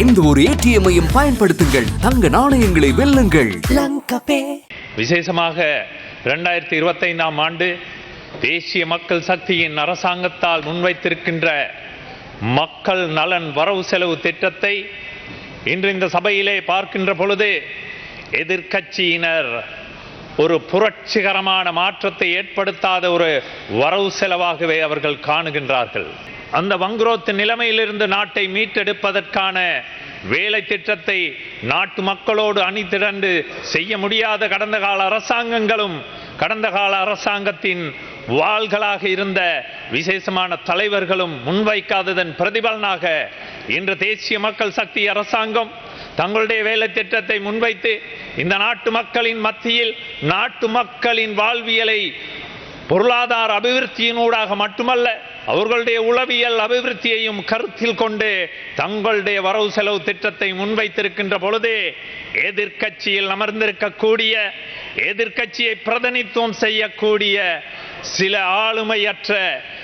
எந்த ஒரு ஏடிஎம்மையும் பயன்படுத்துங்கள். தங்க நாணயங்களை வெல்லுங்கள். விசேஷமாக ரெண்டாயிரத்தி இருபத்தைந்தாம் ஆண்டு தேசிய மக்கள் சக்தியின் அரசாங்கத்தால் முன்வைத்திருக்கின்ற மக்கள் நலன் வரவு செலவு திட்டத்தை இன்று இந்த சபையிலே பார்க்கின்ற பொழுது எதிர்க்கட்சியினர் ஒரு புரட்சிகரமான மாற்றத்தை ஏற்படுத்தாத ஒரு வரவு செலவாகவே அவர்கள் காணுகின்றார்கள். அந்த வங்குரோத்து நிலைமையிலிருந்து நாட்டை மீட்டெடுப்பதற்கான வேலை திட்டத்தை நாட்டு மக்களோடு அணி திரண்டு செய்ய முடியாத கடந்த கால அரசாங்கங்களும் கடந்த கால அரசாங்கத்தின் வாள்களாக இருந்த விசேஷமான தலைவர்களும் முன்வைக்காததன் பிரதிபலனாக இன்று தேசிய மக்கள் சக்தி அரசாங்கம் தங்களுடைய வேலை திட்டத்தை முன்வைத்து இந்த நாட்டு மக்களின் மத்தியில் நாட்டு மக்களின் வாழ்வியலை பொருளாதார அபிவிருத்தியினூடாக மட்டுமல்ல அவர்களுடைய உளவியல் அபிவிருத்தியையும் கருத்தில் கொண்டு தங்களுடைய வரவு செலவு திட்டத்தை முன்வைத்திருக்கின்ற பொழுதே எதிர்க்கட்சியில் அமர்ந்திருக்கக்கூடிய எதிர்க்கட்சியை பிரதிநிதித்துவம் செய்யக்கூடிய சில ஆளுமையற்ற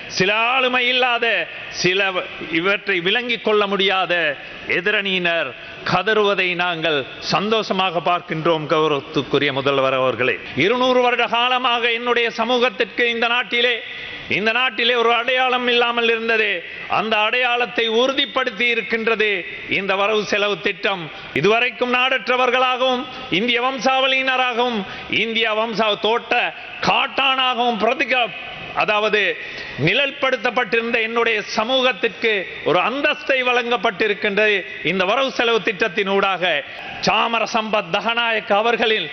சில ஆளுமை இல்லாத சில இவற்றை விளங்கிக் கொள்ள முடியாத எதிரணியினர் கதறுவதை நாங்கள் சந்தோஷமாக பார்க்கின்றோம் கௌரவத்துக்குரிய முதல்வர் அவர்களே. இருநூறு வருட காலமாக என்னுடைய சமூகத்திற்கு இந்த நாட்டிலே இந்த நாட்டிலே ஒரு அடையாளம் இல்லாமல் இருந்தது அந்த அடையாளத்தை உறுதிப்படுத்தி இருக்கின்றது இந்த வரவு செலவு திட்டம். இதுவரைக்கும் நாடற்றவர்களாகவும் இந்திய வம்சாவளியினராகவும் இந்திய வம்சா தோட்ட காட்டானாகவும் பிரதிக அதாவது நிழல்படுத்தப்பட்டிருந்த என்னுடைய சமூகத்திற்கு ஒரு அந்தஸ்தை வழங்கப்பட்டிருக்கின்றது. இந்த வரவு செலவு திட்டத்தின் ஊடாக சாமர சம்பத் தகநாயக் அவர்களின்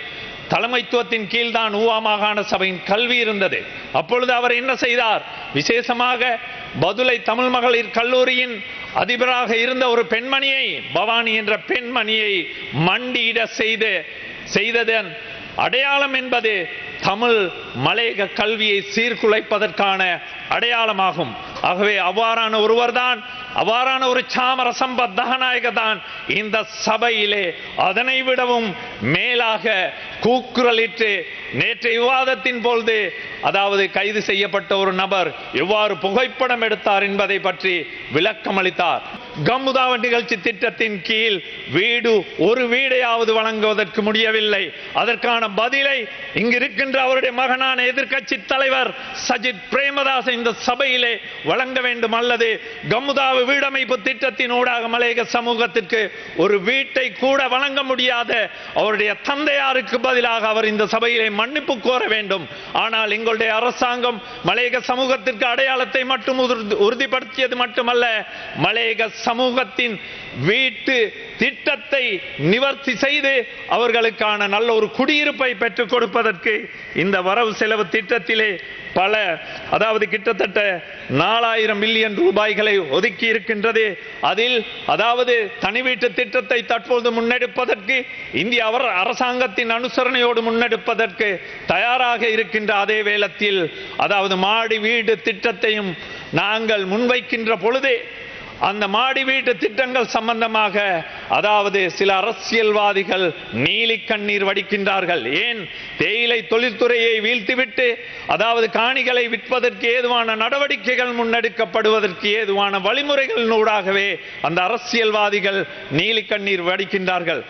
தலைமைத்துவத்தின் கீழ்தான் ஊவா மாகாண சபையின் கல்வி இருந்தது. அப்பொழுது அவர் என்ன செய்தார்? விசேஷமாக பதுளை தமிழ் மகளிர் கல்லூரியின் அதிபராக இருந்த ஒரு பெண்மணியை பவானி என்ற பெண்மணியை மண்டியிட செய்து செய்ததன் அடையாளம் என்பது தமிழ் மலையக கல்வியை சீர்குலைப்பதற்கான அடையாளமாகும். ஆகவே அவ்வாறான ஒருவர்தான் அவ்வாறான ஒரு சாமர சம்பத் தகநாயக தான் இந்த சபையிலே அதனை விடவும் மேலாக கூக்குரலிட்டு நேற்றைய விவாதத்தின் பொழுது அதாவது கைது செய்யப்பட்ட ஒரு நபர் எவ்வாறு புகைப்படம் எடுத்தார் என்பதை பற்றி விளக்கம் அளித்தார் கம்முதாவ நிகழ்ச்சி திட்டத்தின் கீழ் வீடு ஒரு வீடையாவது வழங்குவதற்கு முடியவில்லை. அதற்கான பதிலை இங்கு இருக்கின்ற அவருடைய மகனான எதிர்க்கட்சி தலைவர் சஜித் பிரேமதாஸ் இந்த சபையிலே வழங்க வேண்டும். அல்லது கம்முதாவு வீடமைப்பு திட்டத்தின் ஊடாக மலையக சமூகத்திற்கு ஒரு வீட்டை கூட வழங்க முடியாத அவருடைய தந்தையாருக்கு பதிலாக அவர் இந்த சபையிலே மன்னிப்பு கோர வேண்டும். ஆனால் எங்களுடைய அரசாங்கம் மலையக சமூகத்திற்கு அடையாளத்தை மட்டும் உறுதிப்படுத்தியது மட்டுமல்ல மலையக சமூகத்தின் வீட்டு திட்டத்தை நிவர்த்தி செய்து அவர்களுக்கான நல்ல ஒரு குடியிருப்பை பெற்றுக் கொடுப்பதற்கு இந்த வரவு செலவு திட்டத்திலே பல அதாவது கிட்டத்தட்ட நாலாயிரம் மில்லியன் ரூபாய்களை ஒதுக்கி இருக்கின்றது. அதில் அதாவது தனி வீட்டு திட்டத்தை தற்போது முன்னெடுப்பதற்கு இந்திய அவர் அரசாங்கத்தின் அனுசரணையோடு முன்னெடுப்பதற்கு தயாராக இருக்கின்ற அதே வேளத்தில் அதாவது மாடி வீடு திட்டத்தையும் நாங்கள் முன்வைக்கின்ற பொழுதே அந்த மாடி வீட்டு திட்டங்கள் சம்பந்தமாக அதாவது சில அரசியல்வாதிகள் நீலி கண்ணீர் வடிக்கின்றார்கள். ஏன்? தேயிலை தொழில்துறையை வீழ்த்திவிட்டு அதாவது காணிகளை விற்பதற்கு ஏதுவான நடவடிக்கைகள் முன்னெடுக்கப்படுவதற்கு ஏதுவான வழிமுறைகளினூடாகவே அந்த அரசியல்வாதிகள் நீலி கண்ணீர் வடிக்கின்றார்கள்.